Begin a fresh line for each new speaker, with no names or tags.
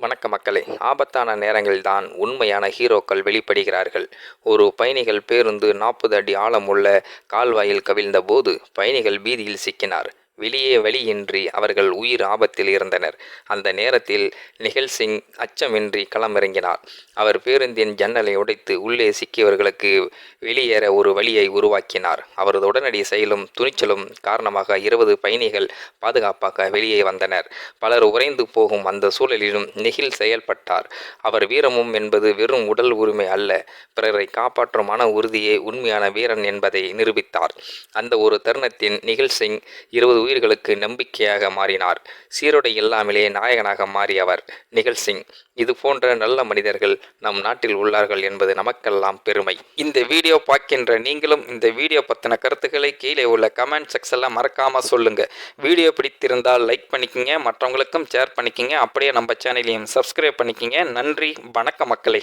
வணக்க மக்களே ஆபத்தான நேரங்களில்தான் உண்மையான ஹீரோக்கள் வெளிப்படுகிறார்கள். ஒரு பயணிகள் பேருந்து நாற்பது அடி ஆழமுள்ள கால்வாயில் கவிழ்ந்த போது பயணிகள் பீதியில் சிக்கினார். வெளியே வழியின்றி அவர்கள் உயிர் ஆபத்தில் இருந்தனர். அந்த நேரத்தில் நிகழ் சிங் அச்சமின்றி களமிறங்கினார். அவர் பேருந்தின் ஜன்னலை உடைத்து உள்ளே சிக்கியவர்களுக்கு வெளியேற ஒரு வழியை உருவாக்கினார். அவரது உடனடி செயலும் துணிச்சலும் காரணமாக இருபது பயணிகள் பாதுகாப்பாக வெளியே வந்தனர். பலர் உறைந்து போகும் அந்த சூழலிலும் நிகில் செயல்பட்டார். அவர் வீரமும் என்பது வெறும் உடல் உரிமை அல்ல பிறரை காப்பாற்றும் மன உறுதியே உண்மையான வீரன் என்பதை நிரூபித்தார். அந்த ஒரு தருணத்தின் நிகில் சிங் இருபது உயிர்களுக்கு நம்பிக்கையாக மாறினார். சீருடை இல்லாமலே நாயகனாக மாறியவர் நிகழ் சிங். இது போன்ற நல்ல மனிதர்கள் நம் நாட்டில் உள்ளார்கள் என்பது நமக்கெல்லாம் பெருமை. இந்த வீடியோ பார்க்கின்ற நீங்களும் இந்த வீடியோ பற்றின கருத்துக்களை கீழே உள்ள கமெண்ட் செக்ஷனில் மறக்காமல் சொல்லுங்கள் வீடியோ பிடித்திருந்தால் லைக் பண்ணிக்கிங்க மற்றவங்களுக்கும் ஷேர் பண்ணிக்கங்க. அப்படியே நம்ம சேனலையும் சப்ஸ்கிரைப் பண்ணிக்கிங்க. நன்றி வணக்க மக்களே.